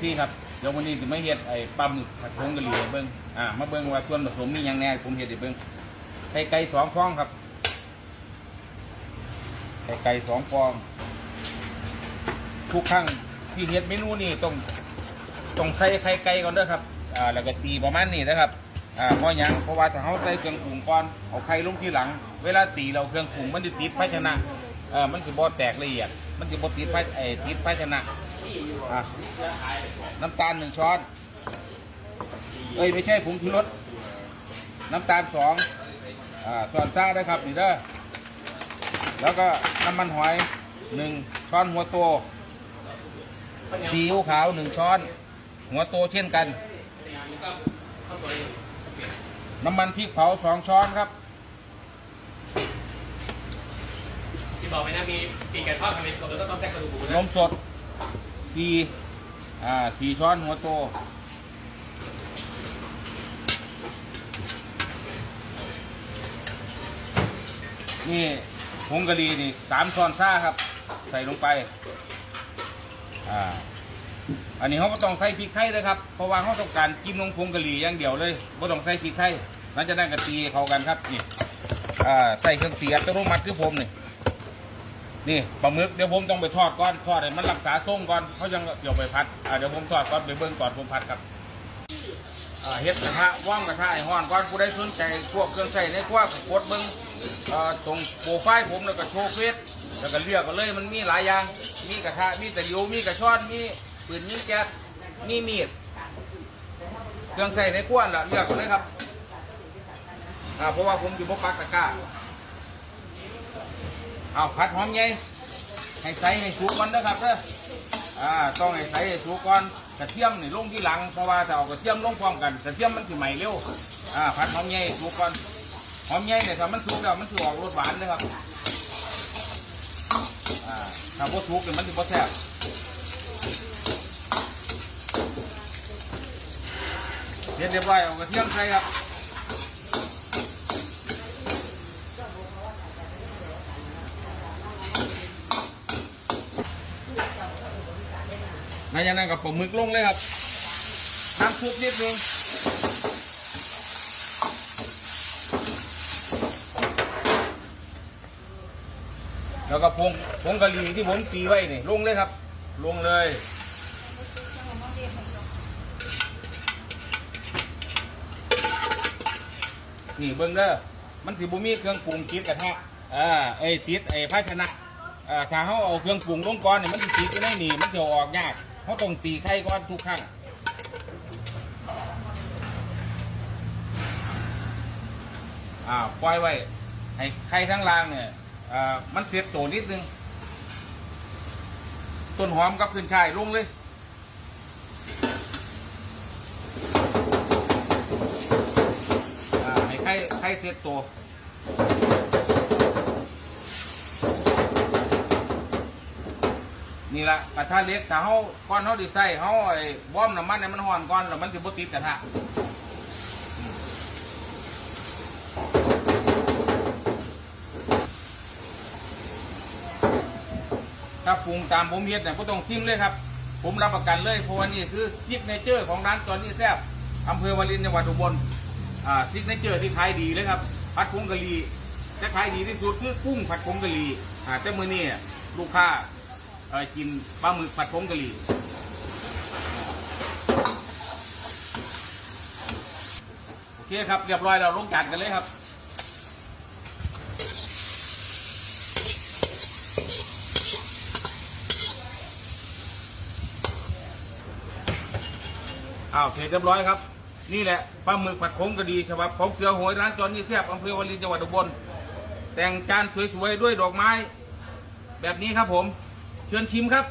ซี่ครับเดี๋ยววันนี้จะไม่เฮ็ดไอ้ปลาหมึกผัดผงกะหรี่ให้เบิ้งอ่ามาเบิ้งว่าส่วนผสมมีหยังแน่ผมเฮ็ดให้เบิ้งไข่ไก่สองฟองครับไข่ไก่สองฟอง ทุกครั้งที่เฮ็ดเมนูนี่ต้องต้องใส่ไข่ไก่ก่อนเด้อครับอ่าแล้วก็ตีประมาณนี้นะครับอ่าเพราะยังเพราะว่าถ้าเขาใส่เครื่องปรุงก่อนเอาไข่ลงทีหลัง เวลาตีเราเครื่องปรุงมันจะติดภาชนะเออมันสิบ่แตกละเอียด มันสิบ่ติดภาไอ้ติดภาชนะ อะน้ำตาลหนึ่งช้อน เอ้ยไม่ใช่ผงชูรสน้ำตาลสองอ่าช้อนซ่าได้ครับนี่เด้อแล้วก็น้ำมันหอยหนึ่งช้อนหัวโตซีอิ๊วขาวหนึ่งช้อน หัวโตเช่นกัน น้ำมันพริกเผาสองช้อนครับที่บอกไปนะมีปีกไก่ทอดทำเป็นกบแล้วก็ต้องแซ่กระดูกหมูนนะมสด สี่อ่าสี่ช้อนหัวโตนี่ผงกะหรี่นี่สามช้อนซ่าครับ ใส่ลงไป อ่า อันนี้เขาก็ต้องใส่พริกไทยเลยครับ เพราะว่าเขาต้องการจิ้มลงผงกะหรี่อย่างเดียวเลยไม่ต้องใส่พริกไทยหลังจากนั้นก็ตีเข้ากันครับนี่ อ่า ใส่เครื่องเสียอัตโนมัติคือผมนี่ นี่ปลาหมึกเดี๋ยวผมต้องไปทอดก่อนทอดให้มันรักษาทรงก่อนเขายังเสียวไปพัดอ่าเดี๋ยวผมทอดก่อนไปเบิ้งก่อนผมพัดครับอ่าเฮ็ดกระทะว่างกระทะให้ฮ้อนก่อนผู้ใดสนใจพวกเครื่องใช้ในครัวกกดเบิ้งอ่าตรงโปรไฟล์ผมแล้วก็โชว์เฟซแล้วก็เลือกกันเลยมันมีหลายอย่าง มีกระทะมีตะหลิวมีกระชอนมีปืนยิงแก๊สมีมีดเครื่องใช้ในครัวล่ะเลือกกันเลยครับอ่าเพราะว่าผมอยู่บ่ปักตะกร้า เอาผัดหอมใหญ่ให้ใส่ให้สุกก่อนนะครับเด้ออ่าต้องให้ใส่ให้สุกก่อนกระเทียมนี่ลงที่หลังเพราะว่าถ้าเอากระเทียมลงพร้อมกันกระเทียมมันสิใหม่เร็วอ่าผัดหอมใหญ่สุกก่อนหอมใหญ่เนี่ยถ้ามันสุกแล้วมันสิออกรสหวานนะครับอ่าถ้าบ่สุกเนี่ยมันสิบ่แซ่บเรียบร้อยเอากระเทียมใส่ครับ ลังจากนั้นก็ปลาหมึกลงเลยครับ น้ำซุปนิดนึงแล้วก็ผงผงกะหรี่ที่ผมตีไว้นี่ลงเลยครับ ลงเลย นี่เบิ้งเด้อมันสิบุมีเครื่องปรุงติดกระทะอ่าไอ้ติดไอ้ภาชนะอ่าถ้าเขาเอาเครื่องปรุงลงก่อนเนี่ยมันสิติดอยู่ในนี่มันจะออกยาก เขาต้องตีไข่ก่อนทุกครั้งอ่าปล่อยไว้ ให้ไข่ทั้งรางเนี่ยอ่ามันเสียบโตนิดนึง ต้นหอมกับขึ้นช่ายลงเลยอ่าให้ไข่ไข่เซ็ตตั นี่ละกระทะเล็กถ้าเขาก้อนเขาดีใส่เขาไอ้วอมน้ำมันเนี่ยมันห่อนก้อนแล้วมันจะบ่ติดกระทะถ้าปรุงตามผมเฮ็ดเนี่ยก็ต้องซิมเลยครับ ผมรับประกันเลยเพราะว่านี่คือซิกเนเจอร์ของร้านจอนนี่แซ่บอำเภอวารินจังหวัดอุบลอ่าซิกเนเจอร์ที่ขายดีเลยครับผัดผงกะหรี่จะขายดีที่สุดคือกุ้งผัดผงกะหรี่อ่าแต่มื้อนี้ลูกค้า เอ่อกินปลาหมึกผัดผงกะหรี่โอเคครับเรียบร้อยเราลงจานกันเลยครับอ้าวเสร็จเรียบร้อยครับ นี่แหละปลาหมึกผัดผงกะหรี่ฉบับของเสือโหวยร้านจอนนี่แซ่บอำเภอวารินจังหวัดอุบลแต่งจานสวยๆด้วยดอกไม้ แบบนี้ครับผม เชิญชิมครับ